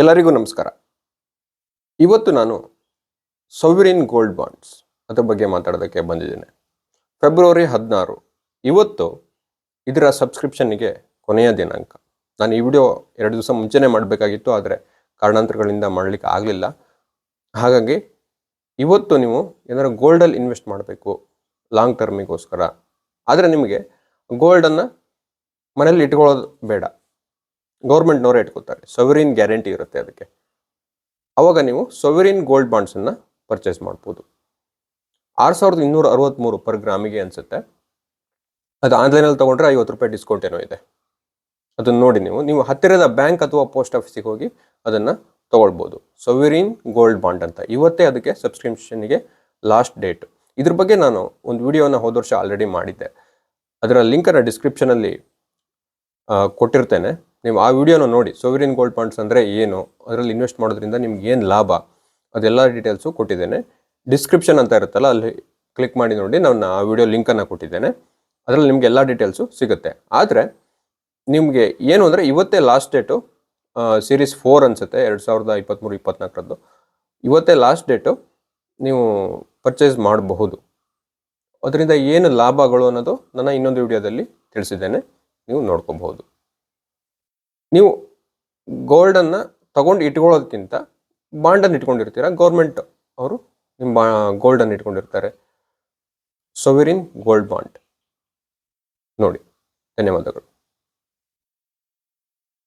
ಎಲ್ಲರಿಗೂ ನಮಸ್ಕಾರ. ಇವತ್ತು ನಾನು ಸೊವಿರಿನ್ ಗೋಲ್ಡ್ ಬಾಂಡ್ಸ್ ಅದ್ರ ಬಗ್ಗೆ ಮಾತಾಡೋದಕ್ಕೆ ಬಂದಿದ್ದೇನೆ. ಫೆಬ್ರವರಿ ಹದಿನಾರು, ಇವತ್ತು ಇದರ ಸಬ್ಸ್ಕ್ರಿಪ್ಷನ್ನಿಗೆ ಕೊನೆಯ ದಿನಾಂಕ. ನಾನು ಈ ವಿಡಿಯೋ ಎರಡು ದಿವಸ ಮುಂಚೆನೇ ಮಾಡಬೇಕಾಗಿತ್ತು, ಆದರೆ ಕಾರಣಾಂತರಗಳಿಂದ ಮಾಡಲಿಕ್ಕೆ ಆಗಲಿಲ್ಲ. ಹಾಗಾಗಿ ಇವತ್ತು ನೀವು ಏನಾದ್ರು ಗೋಲ್ಡಲ್ಲಿ ಇನ್ವೆಸ್ಟ್ ಮಾಡಬೇಕು, ಲಾಂಗ್ ಟರ್ಮಿಗೋಸ್ಕರ, ಆದರೆ ನಿಮಗೆ ಗೋಲ್ಡನ್ನು ಮನೇಲಿ ಇಟ್ಕೊಳ್ಳೋದು ಬೇಡ. ಗೌರ್ಮೆಂಟ್ನವರೇ ಇಟ್ಕೋತಾರೆ. ಸೊವರಿನ್ ಗ್ಯಾರಂಟಿ ಇರುತ್ತೆ ಅದಕ್ಕೆ. ಅವಾಗ ನೀವು ಸೊವರಿನ್ ಗೋಲ್ಡ್ ಬಾಂಡ್ಸನ್ನು ಪರ್ಚೇಸ್ ಮಾಡ್ಬೋದು. ಆರು ಸಾವಿರದ ಇನ್ನೂರ ಅರವತ್ತ್ಮೂರು ಪರ್ ಗ್ರಾಮಿಗೆ ಅನಿಸುತ್ತೆ. ಅದು ಆನ್ಲೈನಲ್ಲಿ ತೊಗೊಂಡ್ರೆ ಐವತ್ತು ರೂಪಾಯಿ ಡಿಸ್ಕೌಂಟ್ ಏನೋ ಇದೆ. ಅದನ್ನು ನೋಡಿ ನೀವು. ನೀವು ಹತ್ತಿರದ ಬ್ಯಾಂಕ್ ಅಥವಾ ಪೋಸ್ಟ್ ಆಫೀಸಿಗೆ ಹೋಗಿ ಅದನ್ನು ತೊಗೊಳ್ಬೋದು. ಸವರಿನ್ ಗೋಲ್ಡ್ ಬಾಂಡ್ ಅಂತ. ಇವತ್ತೇ ಅದಕ್ಕೆ ಸಬ್ಸ್ಕ್ರಿಪ್ಷನ್ಗೆ ಲಾಸ್ಟ್ ಡೇಟ್. ಇದ್ರ ಬಗ್ಗೆ ನಾನು ಒಂದು ವಿಡಿಯೋನ ಹೋದ ವರ್ಷ ಆಲ್ರೆಡಿ ಮಾಡಿದ್ದೆ. ಅದರ ಲಿಂಕನ್ನು ಡಿಸ್ಕ್ರಿಪ್ಷನಲ್ಲಿ ಕೊಟ್ಟಿರ್ತೇನೆ. ನೀವು ಆ ವಿಡಿಯೋನ ನೋಡಿ. ಸೋವರಿನ್ ಗೋಲ್ಡ್ ಫಂಡ್ಸ್ ಅಂದರೆ ಏನು? ಅದರಲ್ಲಿ ಇನ್ವೆಸ್ಟ್ ಮಾಡೋದ್ರಿಂದ ನಿಮ್ಗೆ ಏನು ಲಾಭ? ಅದೆಲ್ಲ ಡೀಟೇಲ್ಸು ಕೊಟ್ಟಿದ್ದೇನೆ. ಡಿಸ್ಕ್ರಿಪ್ಷನ್ ಅಂತ ಇರುತ್ತಲ್ಲ, ಅಲ್ಲಿ ಕ್ಲಿಕ್ ಮಾಡಿ ನೋಡಿ. ನಾನು ಆ ವಿಡಿಯೋ ಲಿಂಕನ್ನು ಕೊಟ್ಟಿದ್ದೇನೆ. ಅದರಲ್ಲಿ ನಿಮಗೆ ಎಲ್ಲ ಡೀಟೇಲ್ಸು ಸಿಗುತ್ತೆ. ಆದರೆ, ನಿಮಗೆ ಏನು ಅಂದರೆ ಇವತ್ತೇ ಲಾಸ್ಟ್ ಡೇಟು ಸೀರೀಸ್ ಫೋರ್ ಅನಿಸುತ್ತೆ, ಎರಡು ಸಾವಿರದ ಇಪ್ಪತ್ತ್ಮೂರು ಇಪ್ಪತ್ತ್ನಾಲ್ಕರದ್ದು ಇವತ್ತೇ ಲಾಸ್ಟ್ ಡೇಟು ನೀವು ಪರ್ಚೇಸ್ ಮಾಡಬಹುದು. ಅದರಿಂದ ಏನು ಲಾಭಗಳು ಅನ್ನೋದು ನನ್ನ ಇನ್ನೊಂದು ವಿಡಿಯೋದಲ್ಲಿ ತಿಳಿಸಿದ್ದೇನೆ. ನೀವು ನೋಡ್ಕೋಬಹುದು. ನೀವು ಗೋಲ್ಡನ್ನು ತಗೊಂಡು ಇಟ್ಕೊಳ್ಳೋದಕ್ಕಿಂತ ಬಾಂಡನ್ನು ಇಟ್ಕೊಂಡಿರ್ತೀರ? ಗೌರ್ಮೆಂಟ್ ಅವರು ನಿಮ್ಮ ಬಾ ಗೋಲ್ಡನ್ನು ಇಟ್ಕೊಂಡಿರ್ತಾರೆ. ಸೊವೆರಿನ್ ಗೋಲ್ಡ್ ಬಾಂಡ್ ನೋಡಿ, ಧನ್ಯವಾದಗಳು.